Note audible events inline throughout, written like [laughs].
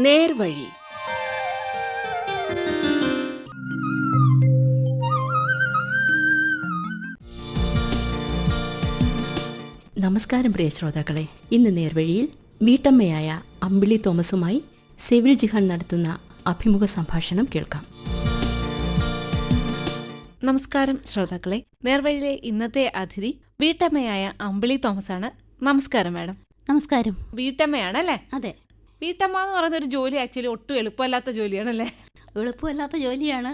നേർവഴി. നമസ്കാരം പ്രിയ ശ്രോതാക്കളെ. ഇന്ന് നേർവഴിയിൽ വീട്ടമ്മയായ അമ്പിളി തോമസുമായി സിവിൽ ജിഹാൻ നടത്തുന്ന അഭിമുഖ സംഭാഷണം കേൾക്കാം. നമസ്കാരം ശ്രോതാക്കളെ. നേർവഴിയിലെ ഇന്നത്തെ അതിഥി വീട്ടമ്മയായ അമ്പിളി തോമസ് ആണ് നമസ്കാരം മാഡം. നമസ്കാരം. വീട്ടമ്മയാണ് അല്ലേ അതെ. വീട്ടമ്മ എന്ന് പറയുന്ന ഒരു ജോലി ആക്ച്വലി ഒട്ടും എളുപ്പമല്ലാത്ത ജോലിയാണല്ലേ? എളുപ്പമല്ലാത്ത ജോലിയാണ്.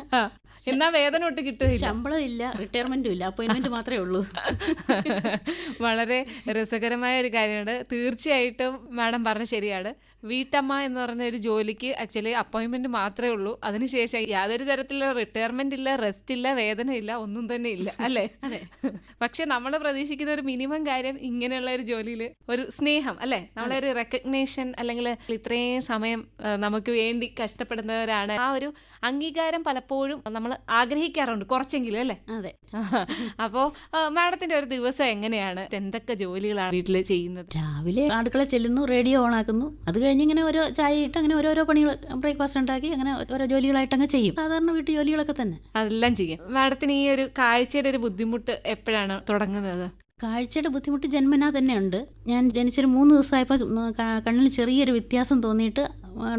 എന്നാ വേദന ഒട്ട് കിട്ടുകയില്ല ശമ്പളം ഇല്ല റിട്ടയർമെന്റും ഇല്ല. അപ്പോയിന്റ്മെന്റ് മാത്രമേ ഉള്ളൂ. [laughs] വളരെ രസകരമായ ഒരു കാര്യമാണ്. തീർച്ചയായിട്ടും മാഡം പറഞ്ഞ ശരിയാണ്. വീട്ടമ്മ എന്ന് പറഞ്ഞ ഒരു ജോലിക്ക് ആക്ച്വലി അപ്പോയിൻമെന്റ് മാത്രമേ ഉള്ളൂ. അതിനുശേഷം യാതൊരു തരത്തിലുള്ള റിട്ടയർമെന്റ് ഇല്ല റെസ്റ്റ് ഇല്ല വേതന ഇല്ല ഒന്നും തന്നെ ഇല്ല അല്ലേ? അതെ. [laughs] പക്ഷെ നമ്മൾ പ്രതീക്ഷിക്കുന്ന ഒരു മിനിമം കാര്യം ഇങ്ങനെയുള്ള ഒരു ജോലിയിൽ ഒരു സ്നേഹം അല്ലേ? നമ്മളെ ഒരു റെക്കഗ്നേഷൻ അല്ലെങ്കിൽ ഇത്രയും സമയം നമുക്ക് വേണ്ടി കഷ്ടപ്പെടുന്നവരാണ്. ആ ഒരു അംഗീകാരം പലപ്പോഴും നമ്മൾ ആഗ്രഹിക്കാറുണ്ട് കുറച്ചെങ്കിലും അല്ലേ? അതെ. [laughs] അപ്പോ മാഡത്തിന്റെ ഒരു ദിവസം എങ്ങനെയാണ്? എന്തൊക്കെ ജോലികളാണ് വീട്ടിൽ ചെയ്യുന്നത്? രാവിലെ അടുക്കള ചെല്ലുന്നു റേഡിയോ ഓൺ ആക്കുന്നു. അത് കഴിഞ്ഞ് ഇങ്ങനെ ഓരോ ചായ ഇട്ട് അങ്ങനെ ഓരോരോ പണികൾ ബ്രേക്ക്ഫാസ്റ്റ് ഉണ്ടാക്കി അങ്ങനെ ഓരോ ജോലികളായിട്ട് അങ്ങ് ചെയ്യും. സാധാരണ വീട്ടു ജോലികളൊക്കെ തന്നെ. അതെല്ലാം ചെയ്യും. മാഡത്തിന് ഈ ഒരു കാഴ്ചയുടെ ഒരു ബുദ്ധിമുട്ട് എപ്പോഴാണ് തുടങ്ങുന്നത്? കാഴ്ചയുടെ ബുദ്ധിമുട്ട് ജന്മനാ തന്നെ ഉണ്ട് ഞാൻ ജനിച്ചൊരു മൂന്ന് ദിവസമായപ്പോൾ കണ്ണിൽ ചെറിയൊരു വ്യത്യാസം തോന്നിയിട്ട്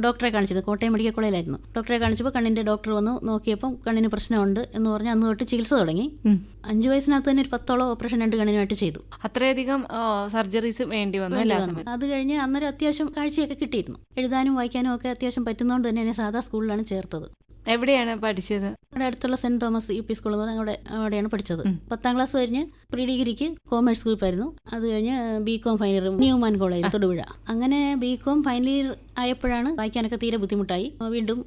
ഡോക്ടറെ കാണിച്ചത്. കോട്ടയം മെഡിക്കൽ കോളേജിലായിരുന്നു. ഡോക്ടറെ കാണിച്ചപ്പോൾ കണ്ണിന്റെ ഡോക്ടർ വന്നു നോക്കിയപ്പോൾ കണ്ണിന് പ്രശ്നമുണ്ട് എന്ന് പറഞ്ഞ് അന്ന് തൊട്ട് ചികിത്സ തുടങ്ങി. അഞ്ച് വയസ്സിനകത്ത് തന്നെ ഒരു പത്തോളം ഓപ്പറേഷൻ രണ്ട് കണ്ണിനായിട്ട് ചെയ്തു. അത്രയധികം സർജറീസ് വേണ്ടി വന്നു അത് കഴിഞ്ഞ് അന്നേരം അത്യാവശ്യം കാഴ്ചയൊക്കെ കിട്ടിയിരുന്നു. എഴുതാനും വായിക്കാനും ഒക്കെ അത്യാവശ്യം പറ്റുന്നതുകൊണ്ട് തന്നെ എന്നെ സാധാ സ്കൂളിലാണ് ചേർത്തത്. എവിടെയാണ് പഠിച്ചത്? ഇവിടെ അടുത്തുള്ള Saint Thomas U P school അവിടെ അവിടെയാണ് പഠിച്ചത്. പത്താം ക്ലാസ് കഴിഞ്ഞ് പ്രീ ഡിഗ്രിക്ക് കോമേഴ്സ് ഗ്രൂപ്പായിരുന്നു. അത് കഴിഞ്ഞ് B com final year Newman college Thodupuzha. അങ്ങനെ ബി കോം ഫൈനൽ ഇയർ ആയപ്പോഴാണ് വായിക്കാനൊക്കെ തീരെ ബുദ്ധിമുട്ടായി. വീണ്ടും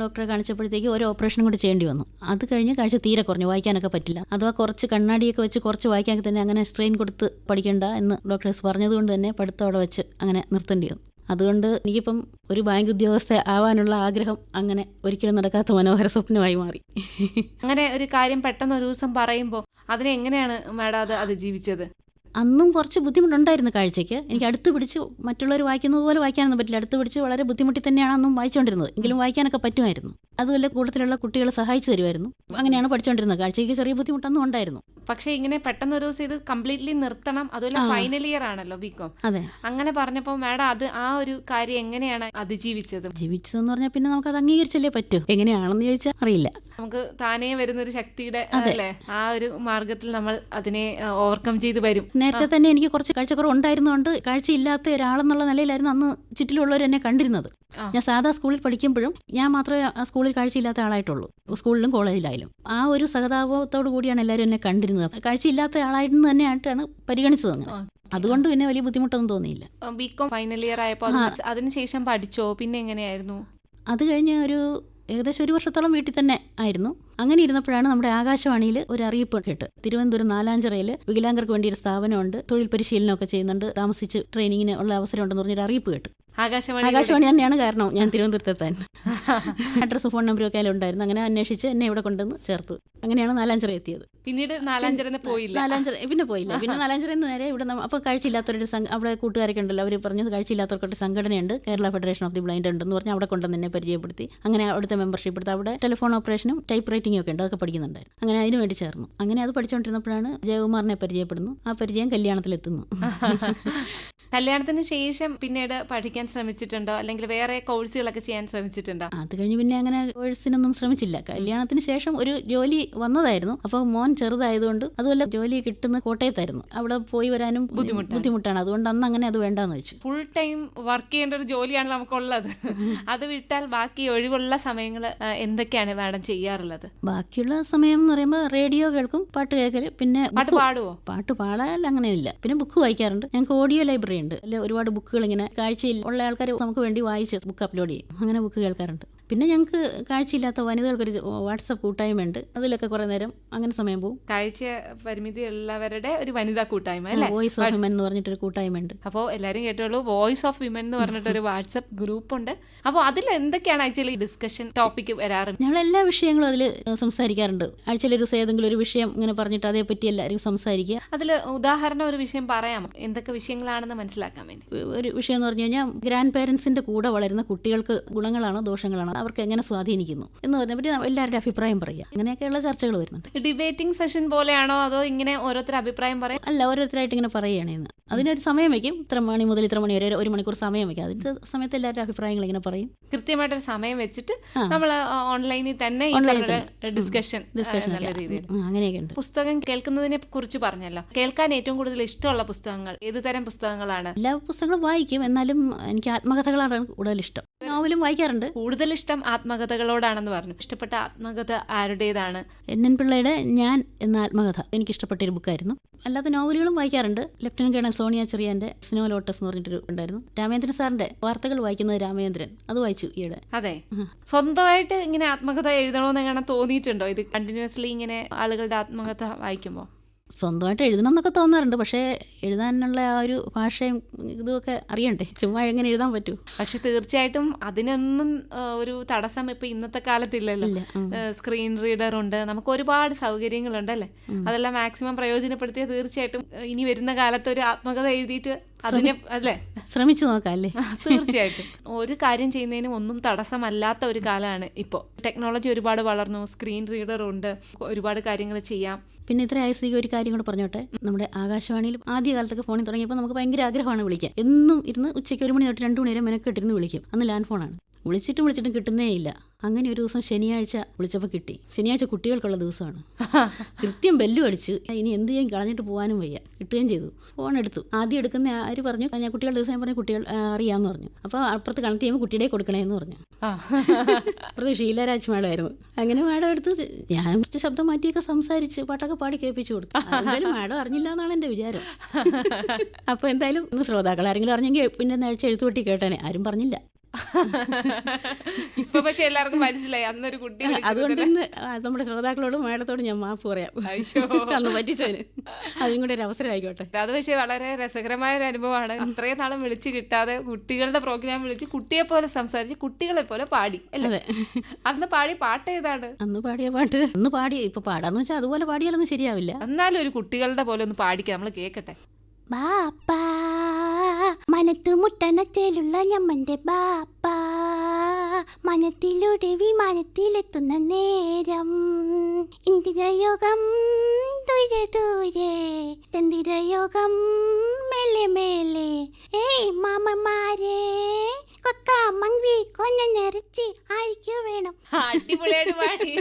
ഡോക്ടറെ കാണിച്ചപ്പോഴത്തേക്ക് ഒരു ഓപ്പറേഷനും കൂടി ചെയ്യേണ്ടി വന്നു. അത് കഴിഞ്ഞ് കാഴ്ച തീരെ കുറഞ്ഞു. വായിക്കാനൊക്കെ പറ്റില്ല. അഥവാ കുറച്ച് കണ്ണാടിയൊക്കെ വെച്ച് കുറച്ച് വായിക്കാൻ തന്നെ അങ്ങനെ സ്ട്രെയിൻ കൊടുത്ത് പഠിക്കണ്ട എന്ന് ഡോക്ടേഴ്സ് പറഞ്ഞതുകൊണ്ട് തന്നെ പഠിത്തം അവിടെ വെച്ച് അങ്ങനെ നിർത്തേണ്ടി വന്നു. അതുകൊണ്ട് എനിക്കിപ്പം ഒരു ബാങ്ക് ഉദ്യോഗസ്ഥ ആവാനുള്ള ആഗ്രഹം അങ്ങനെ ഒരിക്കലും നടക്കാത്ത മനോഹര സ്വപ്നമായി മാറി. അങ്ങനെ ഒരു കാര്യം പെട്ടെന്ന് ഒരു ദിവസം പറയുമ്പോൾ അതിനെ എങ്ങനെയാണ് മാഡം അത് അതിജീവിച്ചത്? അന്നും കുറച്ച് ബുദ്ധിമുട്ടുണ്ടായിരുന്നു കാഴ്ചയ്ക്ക്. എനിക്ക് അടുത്ത് പിടിച്ച് മറ്റുള്ളവർ വായിക്കുന്നത് പോലെ വായിക്കാനൊന്നും പറ്റില്ല. അടുത്ത് പിടിച്ച് വളരെ ബുദ്ധിമുട്ടി തന്നെയാണ് അന്നും വായിച്ചുകൊണ്ടിരുന്നത്. എങ്കിലും വായിക്കാനൊക്കെ പറ്റുമായിരുന്നു. അതുമല്ല കൂട്ടത്തിലുള്ള കുട്ടികളെ സഹായിച്ചു തരുമായിരുന്നു. അങ്ങനെയാണ് പഠിച്ചുകൊണ്ടിരുന്നത് കാഴ്ചയ്ക്ക് ചെറിയ ബുദ്ധിമുട്ടൊന്നും ഉണ്ടായിരുന്നു. പക്ഷെ ഇങ്ങനെ പെട്ടെന്ന് ഒരു ദിവസം ഇത് കംപ്ലീറ്റ്ലി നിർത്തണം. അതുപോലെ ഫൈനൽ ഇയർ ആണല്ലോ ബികോം. അതെ. അങ്ങനെ പറഞ്ഞപ്പോൾ മാഡം അത് ആ ഒരു കാര്യം എങ്ങനെയാണ് അതിജീവിച്ചത്? ജീവിച്ചതെന്ന് പറഞ്ഞാൽ പിന്നെ നമുക്ക് അത് അംഗീകരിച്ചല്ലേ പറ്റൂ. എങ്ങനെയാണെന്ന് ചോദിച്ചാൽ അറിയില്ല. നമുക്ക് താനേ വരുന്ന ഒരു ശക്തിയുടെ. അല്ലേ? ആ ഒരു മാർഗത്തിൽ നമ്മൾ അതിനെ ഓവർകം ചെയ്ത് വരും. നേരത്തെ തന്നെ എനിക്ക് കുറച്ച് കാഴ്ചക്കുറവ് ഉണ്ടായിരുന്നതുകൊണ്ട് കാഴ്ചയില്ലാത്ത ഒരാളെന്നുള്ള നിലയിലായിരുന്നു അന്ന് ചുറ്റിലുള്ളവർ എന്നെ കണ്ടിരുന്നത്. ഞാൻ സാധാ സ്കൂളിൽ പഠിക്കുമ്പോഴും ഞാൻ മാത്രമേ ആ സ്കൂളിൽ കാഴ്ചയില്ലാത്ത ആളായിട്ടുള്ളൂ. സ്കൂളിലും കോളേജിലായാലും. ആ ഒരു സഹതാപത്തോടു കൂടിയാണ് എല്ലാവരും എന്നെ കണ്ടിരുന്നത്. കാഴ്ചയില്ലാത്ത ആളായിരുന്നു തന്നെയായിട്ടാണ് പരിഗണിച്ചത് അങ്ങനെ. അതുകൊണ്ട് പിന്നെ വലിയ ബുദ്ധിമുട്ടൊന്നും തോന്നിയില്ല. ബികോം ഫൈനൽ ഇയർ ആയപ്പോൾ അതിന് അതിനുശേഷം പഠിച്ചോ? പിന്നെ എങ്ങനെയായിരുന്നു? അത് കഴിഞ്ഞ് ഒരു ഏകദേശം ഒരു വർഷത്തോളം വീട്ടിൽ തന്നെ ആയിരുന്നു. അങ്ങനെ ഇരുന്നപ്പോഴാണ് നമ്മുടെ ആകാശവാണിയിൽ ഒരു അറിയിപ്പ് കേട്ട്. തിരുവനന്തപുരം നാലാഞ്ചിറയിൽ വികലാംഗർക്ക് വേണ്ടി ഒരു സ്ഥാപനമുണ്ട്. തൊഴിൽ പരിശീലനമൊക്കെ ചെയ്യുന്നുണ്ട്. താമസിച്ച് ട്രെയിനിങ്ങിന് ഉള്ള അവസരമുണ്ടെന്ന് പറഞ്ഞൊരു അറിയിപ്പ് കേട്ടു. ആകാശവാണി ആകാശവാണി തന്നെയാണ് കാരണം. ഞാൻ തിരുവനന്തപുരത്തെത്താൻ. അഡ്രസ്സ് ഫോൺ നമ്പറും ഒക്കെ അതിലുണ്ടായിരുന്നു അങ്ങനെ അന്വേഷിച്ച് എന്നെ ഇവിടെ കൊണ്ടുവന്ന് ചേർത്തു. അങ്ങനെയാണ് നാലാഞ്ചിറ എത്തിയത്. പിന്നീട് നാലാഞ്ചിറന്ന് പോയില്ല. നാലാഞ്ചിറ പിന്നെ പോയില്ല. പിന്നെ [laughs] നാലാഞ്ചിറയിൽ നിന്ന് നേരെ ഇവിടെ അപ്പോൾ കാഴ്ചയില്ലാത്തവരുടെ സംഘ അവിടെ കൂട്ടുകാരൊക്കെ ഉണ്ടല്ലോ. അവർ പറഞ്ഞത് കാഴ്ചയില്ലാത്തവർക്കൊരു സംഘടനയുണ്ട്. Kerala federation of the blind ഉണ്ടെന്ന് പറഞ്ഞ് അവിടെ കൊണ്ടുവന്ന് എന്നെ പരിചയപ്പെടുത്തി. അങ്ങനെ അവിടുത്തെ മെമ്പർഷിപ്പ് എടുത്ത് അവിടെ ടെലിഫോൺ ഓപ്പറേഷനും ടൈപ്പ് റൈറ്റിംഗും ഒക്കെ ഉണ്ട്. അതൊക്കെ പഠിക്കുന്നുണ്ടായിരുന്നു. അങ്ങനെ അതിന് വേണ്ടി ചേർന്നു. അങ്ങനെ അത് പഠിച്ചുകൊണ്ടിരുന്നപ്പോഴാണ് ജയകുമാറിനെ പരിചയപ്പെടുന്നു. ആ പരിചയം കല്യാണത്തിലെത്തുന്നു. [laughs] കല്യാണത്തിന് ശേഷം പിന്നീട് പഠിക്കാൻ ശ്രമിച്ചിട്ടുണ്ടോ? അല്ലെങ്കിൽ വേറെ കോഴ്സുകളൊക്കെ ചെയ്യാൻ ശ്രമിച്ചിട്ടുണ്ടോ? അത് കഴിഞ്ഞ് പിന്നെ അങ്ങനെ കോഴ്സിനൊന്നും ശ്രമിച്ചില്ല. കല്യാണത്തിന് ശേഷം ഒരു ജോലി വന്നതായിരുന്നു. അപ്പോൾ മോൻ ചെറുതായതുകൊണ്ട് അതുമല്ല ജോലി കിട്ടുന്ന കോട്ടയത്തായിരുന്നു. അവിടെ പോയി വരാനും ബുദ്ധിമുട്ടാണ്. ബുദ്ധിമുട്ടാണ്. അതുകൊണ്ട് അന്ന് അങ്ങനെ അത് വേണ്ടാന്ന് വെച്ചു. ഫുൾ ടൈം വർക്ക് ചെയ്യേണ്ട ഒരു ജോലിയാണ് നമുക്കുള്ളത്. അത് വിട്ടാൽ ബാക്കി ഒഴിവുള്ള സമയങ്ങൾ എന്തൊക്കെയാണ് മാഡം ചെയ്യാറുള്ളത്? ബാക്കിയുള്ള സമയം എന്ന് പറയുമ്പോൾ റേഡിയോ കേൾക്കും പാട്ട് കേൾക്കൽ പിന്നെ പാട്ട് പാടുവോ? പാട്ട് പാടാൻ അങ്ങനെയില്ല. പിന്നെ ബുക്ക് വായിക്കാറുണ്ട്. ഞങ്ങൾക്ക് ഓഡിയോ ലൈബ്രറി ഉണ്ട്. അല്ലെ ഒരുപാട് ബുക്കുകൾ ഇങ്ങനെ കാഴ്ചയിൽ ഉള്ള ആൾക്കാർ നമുക്ക് വേണ്ടി വായിച്ച് ബുക്ക് അപ്ലോഡ് ചെയ്യും. അങ്ങനെ ബുക്ക് കേൾക്കാറുണ്ട്. പിന്നെ ഞങ്ങൾക്ക് കാഴ്ചയില്ലാത്ത വനിതകൾക്കൊരു വാട്സപ്പ് കൂട്ടായ്മയുണ്ട്. അതിലൊക്കെ കുറേ നേരം അങ്ങനെ സമയം പോകും. കാഴ്ച പരിമിതി ഉള്ളവരുടെ ഒരു വനിതാ കൂട്ടായ്മ അല്ലേ? വോയിസ് ഓഫ് വിമൻ എന്ന് പറഞ്ഞിട്ടൊരു കൂട്ടായ്മയുണ്ട്. അപ്പോൾ എല്ലാവരും കേട്ടോളൂ വോയിസ് ഓഫ് വിമൻ എന്ന് പറഞ്ഞിട്ടൊരു വാട്സപ്പ് ഗ്രൂപ്പ് ഉണ്ട് അപ്പോൾ അതിൽ എന്തൊക്കെയാണ് ആക്ച്വലി ഡിസ്കഷൻ ടോപ്പിക് വരാറ്? ഞങ്ങൾ എല്ലാ വിഷയങ്ങളും അതിൽ സംസാരിക്കാറുണ്ട്. ആഴ്ചയിൽ ഒരു ദിവസം ഏതെങ്കിലും ഒരു വിഷയം ഇങ്ങനെ പറഞ്ഞിട്ട് അതേപ്പറ്റി എല്ലാവരും സംസാരിക്കുക. അതിൽ ഉദാഹരണം ഒരു വിഷയം പറയാമോ? എന്തൊക്കെ വിഷയങ്ങളാണെന്ന് മനസ്സിലാക്കാൻ വേണ്ടി? ഒരു വിഷയം എന്ന് പറഞ്ഞു കഴിഞ്ഞാൽ ഗ്രാൻഡ് പേരൻസിന്റെ കൂടെ വളരുന്ന കുട്ടികൾക്ക് ഗുണങ്ങളാണോ ദോഷങ്ങളാണോ അവർക്ക് എങ്ങനെ സ്വാധീനിക്കുന്നു എന്ന് പറഞ്ഞ പറ്റി എല്ലാവരുടെ അഭിപ്രായം പറയുക അങ്ങനെയൊക്കെയുള്ള ചർച്ചകൾ വരുന്നുണ്ട്. ഡിബേറ്റിംഗ് സെഷൻ പോലെയാണോ അതോ ഇങ്ങനെ ഓരോരുത്തർ അഭിപ്രായം പറയാം? അല്ല ഓരോരുത്തരായിട്ട് ഇങ്ങനെ പറയുകയാണ് അതിനൊരു സമയം വയ്ക്കും. ഇത്ര മണി മുതൽ ഇത്ര മണി വരെ ഒരു മണിക്കൂർ സമയം വയ്ക്കും. അതിന്റെ സമയത്ത് എല്ലാവരുടെ അഭിപ്രായങ്ങൾ ഇങ്ങനെ പറയും. കൃത്യമായിട്ടൊരു സമയം വെച്ചിട്ട് നമ്മൾ ഓൺലൈനിൽ തന്നെ ഡിസ്കഷൻ ഡിസ്കഷൻ അങ്ങനെയൊക്കെ ഉണ്ട്. പുസ്തകം കേൾക്കുന്നതിനെ കുറിച്ച് പറഞ്ഞല്ലോ. കേൾക്കാൻ ഏറ്റവും കൂടുതൽ ഇഷ്ടമുള്ള പുസ്തകങ്ങൾ ഏത് തരം പുസ്തകങ്ങളാണ്? എല്ലാ പുസ്തകങ്ങളും വായിക്കും. എന്നാലും എനിക്ക് ആത്മകഥകളാണ് കൂടുതൽ ഇഷ്ടം. നോവലും വായിക്കാറുണ്ട്. കൂടുതൽ ഇഷ്ടം ആത്മകഥകളോടാണെന്ന് പറഞ്ഞു. ഇഷ്ടപ്പെട്ട ആത്മകഥ ആരുടേതാണ്? എൻ എൻ പിള്ളയുടെ ഞാൻ എന്ന ആത്മകഥ. എനിക്ക് ഇഷ്ടപ്പെട്ട ഒരു ബുക്കായിരുന്നു. അല്ലാത്ത നോവലുകളും വായിക്കാറുണ്ട്. ലെഫ്റ്റനന്റ് കേണൽ സോണിയ ചെറിയാന്റെ സിനിമ ലോട്ടസ് എന്ന് പറഞ്ഞിട്ടൊരു ഉണ്ടായിരുന്നു. രാമേന്ദ്രൻ സാറിന്റെ വാർത്തകൾ വായിക്കുന്നത് രാമേന്ദ്രൻ. അത് വായിച്ചു ഈയിടെ. അതെ. സ്വന്തമായിട്ട് ഇങ്ങനെ ആത്മകഥ എഴുതണമെന്ന് എങ്ങനെ തോന്നിയിട്ടുണ്ടോ? ഇത് കണ്ടിന്യൂസ്ലി ഇങ്ങനെ ആളുകളുടെ ആത്മകഥ വായിക്കുമ്പോൾ സ്വന്തമായിട്ട് എഴുതണം എന്നൊക്കെ തോന്നാറുണ്ട്. പക്ഷേ എഴുതാനുള്ള ആ ഒരു ഭാഷയും ഇതുമൊക്കെ അറിയണ്ടേ? ചുമ്മാ എങ്ങനെ എഴുതാൻ പറ്റൂ? പക്ഷെ തീർച്ചയായിട്ടും അതിനൊന്നും ഒരു തടസ്സം ഇപ്പൊ ഇന്നത്തെ കാലത്തില്ലല്ലോ. സ്ക്രീൻ റീഡർ ഉണ്ട്. നമുക്ക് ഒരുപാട് സൗകര്യങ്ങളുണ്ട് അല്ലേ? അതെല്ലാം മാക്സിമം പ്രയോജനപ്പെടുത്തിയാൽ തീർച്ചയായിട്ടും ഇനി വരുന്ന കാലത്ത് ഒരു ആത്മകഥ എഴുതിയിട്ട് അതിനെ അല്ലേ? ശ്രമിച്ചു നോക്കാം തീർച്ചയായിട്ടും. ഒരു കാര്യം ചെയ്യുന്നതിനും ഒന്നും തടസ്സമല്ലാത്ത ഒരു കാലമാണ് ഇപ്പോൾ ടെക്നോളജി ഒരുപാട് വളർന്നു സ്ക്രീൻ റീഡർ ഉണ്ട് ഒരുപാട് കാര്യങ്ങൾ ചെയ്യാം. പിന്നെ ഇത്ര ആയസ്ഥിതിക്ക് ഒരു കാര്യം കൂടെ പറഞ്ഞോട്ടെ. നമ്മുടെ ആകാശവാണിയിൽ ആദ്യ കാലത്തൊക്കെ ഫോണിൽ തുടങ്ങിയപ്പോൾ നമുക്ക് ഭയങ്കര ആഗ്രഹമാണ് വിളിക്കാൻ. എന്നും ഇരുന്ന് ഉച്ചയ്ക്ക് ഒരു മണി തൊട്ട് രണ്ട് മണി വരെ മെനക്കെട്ടിരുന്ന് വിളിക്കും. അന്ന് ലാൻഡ് ഫോണാണ്. വിളിച്ചിട്ടും വിളിച്ചിട്ടും കിട്ടുന്നേ ഇല്ല. അങ്ങനെ ഒരു ദിവസം ശനിയാഴ്ച വിളിച്ചപ്പോൾ കിട്ടി. ശനിയാഴ്ച കുട്ടികൾക്കുള്ള ദിവസമാണ്. [laughs] കൃത്യം ബെല്ലു അടിച്ച് ഇനി എന്ത് ചെയ്യും കളഞ്ഞിട്ട് പോകാനും വയ്യ. കിട്ടുകയും ചെയ്തു. ഫോൺ എടുത്തു. ആദ്യം എടുക്കുന്ന ആര് പറഞ്ഞു? ഞാൻ കുട്ടികളുടെ ദിവസം ഞാൻ പറഞ്ഞു കുട്ടികൾ അറിയാമെന്ന് പറഞ്ഞു. അപ്പോൾ അപ്പുറത്ത് കണക്ട് ചെയ്യുമ്പോൾ കുട്ടിയുടെ കൊടുക്കണേ എന്ന് പറഞ്ഞു. [laughs] അപ്പുറത്ത് ഷീലരാജ് മാഡമായിരുന്നു അങ്ങനെ മാഡം എടുത്ത് ഞാൻ കുറച്ച് ശബ്ദം മാറ്റിയൊക്കെ സംസാരിച്ച് പാട്ടൊക്കെ പാടി കേൾപ്പിച്ചു കൊടുത്തു. എന്തായാലും മാഡം അറിഞ്ഞില്ല എന്നാണ് എന്റെ വിചാരം. [laughs] അപ്പോൾ എന്തായാലും ശ്രോതാക്കൾ ആരെങ്കിലും അറിഞ്ഞെങ്കിൽ പിന്നെ നേഴ്ച എഴുത്തുപെട്ടി കേട്ടേനെ. ആരും പറഞ്ഞില്ല. ഇപ്പൊ പക്ഷെ എല്ലാവർക്കും മനസ്സിലായി. അന്നൊരു കുട്ടി അതുകൊണ്ട് ഇന്ന് നമ്മുടെ ശ്രോതാക്കളോടും മേടത്തോടും ഞാൻ മാപ്പ് പറയാം. അന്ന് പറ്റിച്ചതിന്. അതും കൂടെ ഒരു അവസരം ആയിക്കോട്ടെ അത് പക്ഷേ വളരെ രസകരമായ ഒരു അനുഭവമാണ്. അത്രയും നാളും വിളിച്ച് കിട്ടാതെ കുട്ടികളുടെ പ്രോഗ്രാം വിളിച്ച് കുട്ടിയെ പോലെ സംസാരിച്ച് കുട്ടികളെ പോലെ പാടി അല്ലേ? അന്ന് പാടി പാട്ട് ഏതാണ്? അന്ന് പാടിയ പാട്ട് അന്ന് പാടി ഇപ്പൊ പാടാന്ന് വെച്ചാൽ അതുപോലെ പാടിയാലൊന്നും ശരിയാവില്ല. എന്നാലും ഒരു കുട്ടികളുടെ പോലെ ഒന്ന് പാടിക്കാം നമ്മൾ കേക്കട്ടെ. ബാപ്പാ മുട്ടണ മുട്ടണച്ചേലുള്ള ഞമ്മന്റെ ബാപ്പ മനത്തിലൂടെ വിമാനത്തിലെത്തുന്ന നേരം. ഇന്ദിരയോഗം ദൂരെ ദൂരെ ചന്ദ്രയോഗം മേലെ മേലെ. ഏയ് മാമന്മാരെ കൊക്ക മങ്കി കൊഞ്ഞ നിറച്ചി ആയിരിക്കും വേണം. അടിപൊളിയായിട്ട് പാടി.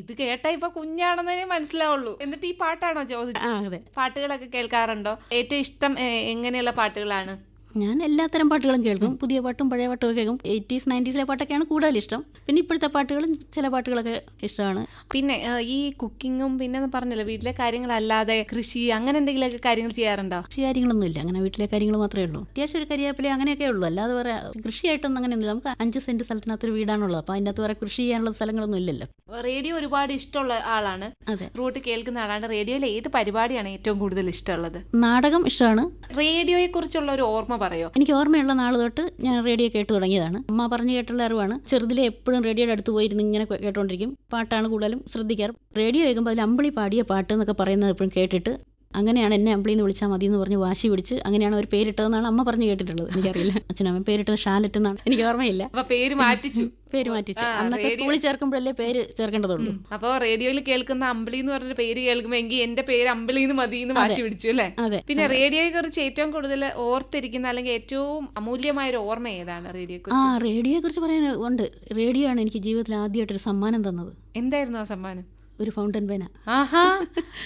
ഇത് കേട്ടാ ഇപ്പൊ കുഞ്ഞാണെന്നേ മനസ്സിലാവുള്ളൂ. എന്നിട്ട് ഈ പാട്ടാണോ ചോദിച്ചത്? പാട്ടുകളൊക്കെ കേൾക്കാറുണ്ടോ? ഏറ്റവും ഇഷ്ടം എങ്ങനെയുള്ള പാട്ടുകളാണ്? ഞാൻ എല്ലാത്തരം പാട്ടുകളും കേൾക്കും. പുതിയ പാട്ടും പഴയ പാട്ടും ഒക്കെ കേൾക്കും. എയ്റ്റീസ് നയന്റീസിലെ പാട്ടൊക്കെയാണ് കൂടുതൽ ഇഷ്ടം പിന്നെ ഇപ്പോഴത്തെ പാട്ടുകളും ചില പാട്ടുകളൊക്കെ ഇഷ്ടമാണ്. പിന്നെ ഈ കുക്കിങ്ങും പിന്നെ പറഞ്ഞല്ലോ വീട്ടിലെ കാര്യങ്ങളല്ലാതെ കൃഷി അങ്ങനെ എന്തെങ്കിലുമൊക്കെ കാര്യങ്ങൾ ചെയ്യാറുണ്ടോ? കൃഷി കാര്യങ്ങളൊന്നും ഇല്ല അങ്ങനെ വീട്ടിലെ കാര്യങ്ങൾ മാത്രമേ ഉള്ളൂ. അത്യാവശ്യം ഒരു കരിയാപ്പിലെ അങ്ങനെയൊക്കെ ഉള്ളൂ. അല്ലാതെ വേറെ കൃഷിയായിട്ടൊന്നും അങ്ങനെ ഒന്നുമില്ല നമുക്ക് അഞ്ച് സെന്റ് സ്ഥലത്തിനകത്തൊരു വീടാണുള്ളത്. അപ്പോൾ അതിനകത്ത് വേറെ കൃഷി ചെയ്യാനുള്ള സ്ഥലങ്ങളൊന്നും ഇല്ലല്ലോ. റേഡിയോ ഒരുപാട് ഇഷ്ടമുള്ള ആളാണ്. അതെ. റൂട്ട് കേൾക്കുന്ന ആളാണ്. റേഡിയോയിൽ ഏത് പരിപാടിയാണ് ഏറ്റവും കൂടുതൽ ഇഷ്ടമുള്ളത്? നാടകം ഇഷ്ടമാണ്. റേഡിയോയെ കുറിച്ചുള്ള ഒരു ഓർമ്മ പറയോ? എനിക്ക് ഓർമ്മയുള്ള നാൾ തൊട്ട് ഞാൻ റേഡിയോ കേട്ട് തുടങ്ങിയതാണ്. അമ്മ പറഞ്ഞു കേട്ടുള്ള അറിവാണ്. ചെറുതിലെ എപ്പോഴും റേഡിയോയുടെ അടുത്ത് പോയിരുന്ന് ഇങ്ങനെ കേട്ടോണ്ടിരിക്കും. പാട്ടാണ് കൂടുതലും ശ്രദ്ധിക്കാറ്. റേഡിയോ കേൾക്കുമ്പോൾ അതിൽ അമ്പിളി പാടിയ പാട്ട് എന്നൊക്കെ പറയുന്നത് എപ്പോഴും കേട്ടിട്ട് അങ്ങനെയാണ് എന്നെ അമ്പിളി എന്ന് വിളിച്ചാൽ മതി എന്ന് പറഞ്ഞ് വാശി പിടിച്ച് അങ്ങനെയാണ് അവർ പേരിട്ടതെന്നാണ് അമ്മ പറഞ്ഞു കേട്ടിട്ടുള്ളത്. എനിക്കറിയില്ല. അച്ഛനമ്മ പേരിട്ടത് ഷാലറ്റ് എന്നാണ് എനിക്ക് ഓർമ്മയില്ല. അപ്പൊ പേര് മാറ്റിച്ചു. പേര് മാറ്റിച്ചു. അന്നൊക്കെ സ്കൂളിൽ ചേർക്കുമ്പോഴല്ലേ പേര് ചേർക്കേണ്ടതുള്ളൂ. അപ്പൊ റേഡിയോയിൽ കേൾക്കുന്ന അമ്പിളി എന്ന് പറഞ്ഞ പേര് കേൾക്കുമ്പോ എങ്കിൽ എന്റെ പേര് അമ്പിളി എന്ന് മതി എന്ന് വാശി പിടിച്ചു അല്ലേ? അതെ. പിന്നെ റേഡിയോയെ കുറിച്ച് ഏറ്റവും കൂടുതൽ ഓർത്തിരിക്കുന്ന അല്ലെങ്കിൽ ഏറ്റവും അമൂല്യമായ ഒരു ഓർമ്മ ഏതാണ് റേഡിയോ ആ റേഡിയോയെ കുറിച്ച് പറയാൻ ഉണ്ട്. റേഡിയോ ആണ് എനിക്ക് ജീവിതത്തിൽ ആദ്യമായിട്ടൊരു സമ്മാനം തന്നത്. എന്തായിരുന്നു ആ സമ്മാനം? ഒരു ഫൗണ്ടൻ പേന ആഹാ.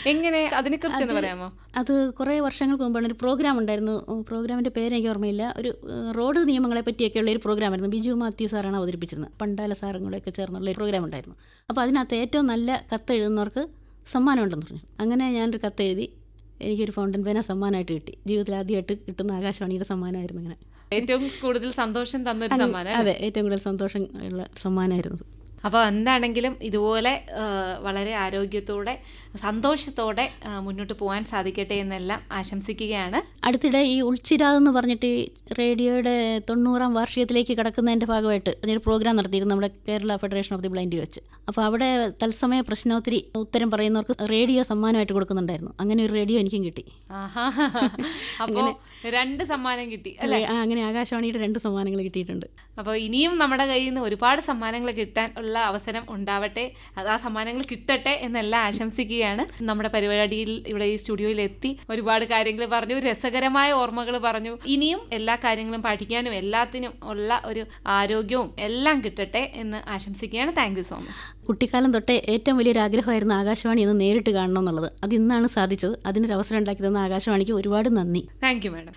എങ്ങനെ? അതിനെ കുറിച്ച് പറയാമോ? അത് കുറേ വർഷങ്ങൾക്ക് മുമ്പാണ് ഒരു പ്രോഗ്രാം ഉണ്ടായിരുന്നു. പ്രോഗ്രാമിന്റെ പേര് എനിക്ക് ഓർമ്മയില്ല. ഒരു റോഡ് നിയമങ്ങളെ പറ്റിയൊക്കെ ഉള്ള ഒരു പ്രോഗ്രാം ആയിരുന്നു. ബിജു മാത്യു സാറാണ് അവതരിപ്പിച്ചിരുന്നത്. പണ്ടാല സാറും കൂടെയൊക്കെ ചേർന്നുള്ള ഒരു പ്രോഗ്രാം ഉണ്ടായിരുന്നു. അപ്പോൾ അതിനകത്ത് ഏറ്റവും നല്ല കത്ത് എഴുതുന്നവർക്ക് സമ്മാനം ഉണ്ടെന്ന് പറഞ്ഞു. അങ്ങനെ ഞാനൊരു കത്ത് എഴുതി എനിക്കൊരു ഫൗണ്ടൻ പേന സമ്മാനമായിട്ട് കിട്ടി. ജീവിതത്തിൽ ആദ്യമായിട്ട് കിട്ടുന്ന ആകാശവാണിയുടെ സമ്മാനമായിരുന്നു അങ്ങനെ ഏറ്റവും കൂടുതൽ സന്തോഷം തന്നൊരു സമ്മാനം അതെ ഏറ്റവും കൂടുതൽ സന്തോഷം ഉള്ള സമ്മാനമായിരുന്നു. അപ്പോൾ എന്താണെങ്കിലും ഇതുപോലെ വളരെ ആരോഗ്യത്തോടെ സന്തോഷത്തോടെ മുന്നോട്ട് പോകാൻ സാധിക്കട്ടെ എന്നെല്ലാം ആശംസിക്കുകയാണ്. അടുത്തിടെ ഈ ഉൾച്ചിര എന്ന് പറഞ്ഞിട്ട് ഈ റേഡിയോയുടെ തൊണ്ണൂറാം വാർഷികത്തിലേക്ക് കടക്കുന്നതിന്റെ ഭാഗമായിട്ട് അതിനൊരു പ്രോഗ്രാം നടത്തിയിരുന്നു നമ്മുടെ Kerala federation of the blind വെച്ച്. അപ്പോൾ അവിടെ തത്സമയ പ്രശ്നോത്തിരി ഉത്തരം പറയുന്നവർക്ക് റേഡിയോ സമ്മാനമായിട്ട് കൊടുക്കുന്നുണ്ടായിരുന്നു. അങ്ങനെ ഒരു റേഡിയോ എനിക്കും കിട്ടി. [laughs] രണ്ട് സമ്മാനം കിട്ടി അല്ലേ? അങ്ങനെ ആകാശവാണിയുടെ രണ്ട് സമ്മാനങ്ങൾ കിട്ടിയിട്ടുണ്ട്. അപ്പോൾ ഇനിയും നമ്മുടെ കയ്യിൽ നിന്ന് ഒരുപാട് സമ്മാനങ്ങൾ കിട്ടാൻ ഉള്ള അവസരം ഉണ്ടാവട്ടെ. അത് ആ സമ്മാനങ്ങൾ കിട്ടട്ടെ എന്നെല്ലാം ആശംസിക്കുകയാണ്. നമ്മുടെ പരിപാടിയിൽ ഇവിടെ ഈ സ്റ്റുഡിയോയിൽ എത്തി ഒരുപാട് കാര്യങ്ങൾ പറഞ്ഞു രസകരമായ ഓർമ്മകൾ പറഞ്ഞു. ഇനിയും എല്ലാ കാര്യങ്ങളും പഠിക്കാനും എല്ലാത്തിനും ഉള്ള ഒരു ആരോഗ്യവും എല്ലാം കിട്ടട്ടെ എന്ന് ആശംസിക്കുകയാണ്. താങ്ക് യു സോ മച്ച് കുട്ടിക്കാലം തൊട്ടേ ഏറ്റവും വലിയൊരു ആഗ്രഹമായിരുന്നു ആകാശവാണി എന്ന് നേരിട്ട് കാണണം എന്നുള്ളത്. അത് ഇന്നാണ് സാധിച്ചത്. അതിനൊരു അവസരം ഉണ്ടാക്കി തന്ന ആകാശവാണിക്ക് ഒരുപാട് നന്ദി. താങ്ക് യു മാഡം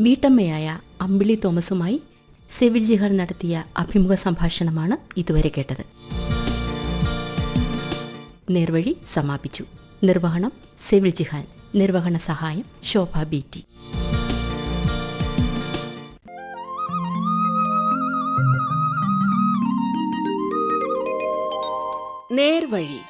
വീട്ടമ്മയായ അമ്പിളി തോമസുമായി സിവിൽ ജിഹാർ നടത്തിയ അഭിമുഖ സംഭാഷണമാണ് ഇതുവരെ കേട്ടത്. നേർവഴി സമാപിച്ചു. നിർവഹണം സിവിൽ ജിഹാൻ നിർവഹണ സഹായം ശോഭ ബി ടി. നേർവഴി